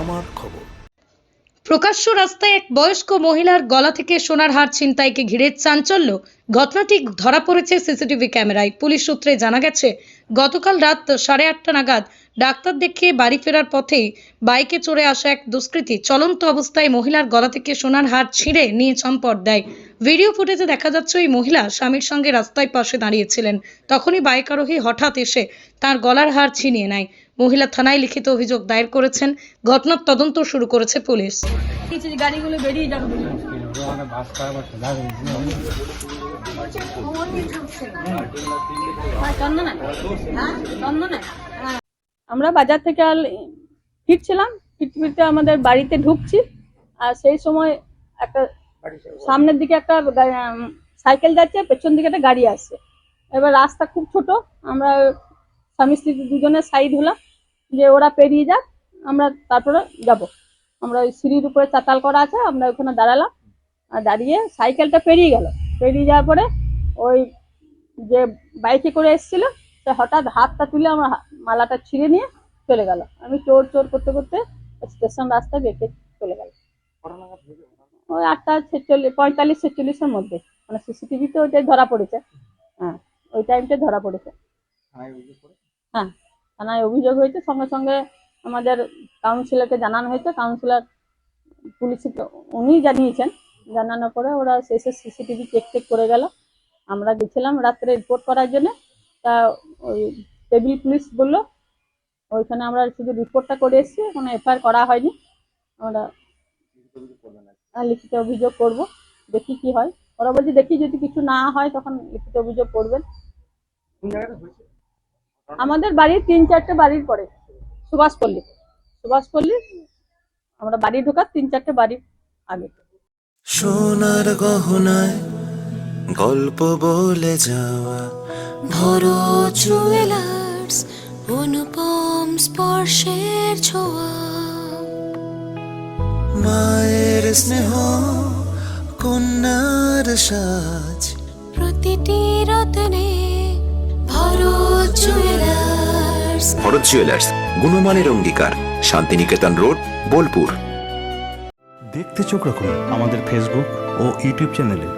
আমার খবর। প্রকাশ্য রাস্তায় এক বয়স্ক মহিলার গলা থেকে সোনার হার ছিনতাইকে ঘিরে চাঞ্চল্য। ঘটনাটি ধরা পড়েছে সিসিটিভি ক্যামেরায়। পুলিশ সূত্রে জানা গেছে, গতকাল রাত সাড়ে আটটা নাগাদ ডাক্তার দেখিয়ে বাড়ি ফেরার পথেই বাইকে চড়ে আসা এক দুষ্কৃতী চলন্ত অবস্থায় মহিলার গলা থেকে সোনার হার ছিঁড়ে নিয়ে চম্পট দেয়। ভিডিও ফুটেজে দেখা যাচ্ছে, ওই মহিলা স্বামীর সঙ্গে রাস্তায় পাশে দাঁড়িয়েছিলেন। তখনই বাইক আরোহী হঠাৎ এসে তার গলার হার ছিনিয়ে নেয়। মহিলা থানায় লিখিত অভিযোগ দায়ের করেছেন। ঘটনার তদন্ত শুরু করেছে পুলিশ। কিছু গাড়িগুলো বেরিয়ে যাবে। হ্যাঁ আমরা বাজার থেকে আল ফিরছিলাম। ফিরতে ফিরতে আমাদের বাড়িতে ঢুকছি। আর সেই সময় একটা সামনের দিকে একটা সাইকেল যাচ্ছে পেছন দিকে একটা গাড়ি আসছে। এবার রাস্তা খুব ছোট। আমরা স্বামী স্ত্রী দুজনে সাইড হলাম। যে ওরা পেরিয়ে যাক আমরা তারপরে যাব। আমরা ওই সিঁড়ির উপরে চাতাল করা আছে আমরা ওখানে দাঁড়ালাম। আর দাঁড়িয়ে সাইকেলটা পেরিয়ে গেল। পেরিয়ে যাওয়ার পরে ওই যে বাইকে করে এসেছিল সে হঠাৎ হাতটা তুলে আমার মালাটা ছিঁড়ে নিয়ে চলে গেল। আমি চোর চোর করতে করতে স্টেশন রাস্তায় বেঁকে চলে গেল ওই আটটা ছেচল্লিশ পঁয়তাল্লিশ ছেচল্লিশের মধ্যে। মানে সিসিটিভিতে ওইটাই ধরা পড়েছে। হ্যাঁ ওই টাইমটা ধরা পড়েছে। হ্যাঁ। থানায় অভিযোগ হয়েছে, সঙ্গে সঙ্গে আমাদের কাউন্সিলরকে জানানো হয়েছে। কাউন্সিলর পুলিশকে উনি জানিয়েছেন। জানানোর পরে ওরা শেষে সিসিটিভি চেক চেক করে গেল। আমরা গেছিলাম রাত্রে রিপোর্ট করার জন্য। তা ওই টেবিল পুলিশ বলল, ওইখানে আমরা শুধু রিপোর্টটা করে এসেছি, কোনো এফআইআর করা হয়নি। আমরা লিখিত অভিযোগ করব, দেখি কি হয়। ওরা বলছে, দেখি যদি কিছু না হয়, তখন লিখিত অভিযোগ করবেন। আমাদের বাড়ির তিন চারটে বাড়ির পরে সুভাষপল্লী সুভাষপল্লী আমরা বাড়ি ঢোকার তিন চারটে বাড়ির আগে। সোনার গহনায় গল্প বলে যাওয়া, ভরো জুয়েলার্স অনুপম স্পর্শের ছোঁয়া। মায়ের স্নেহ, কন্যার সাজ, প্রতিটি রতনে জুয়েলার্স ভরত জুয়েলার্স গুণমানের অঙ্গীকার, শান্তিনিকেতন রোড, বোলপুর। দেখতে চোখ রাখুন আমাদের ফেসবুক ও ইউটিউব চ্যানেলে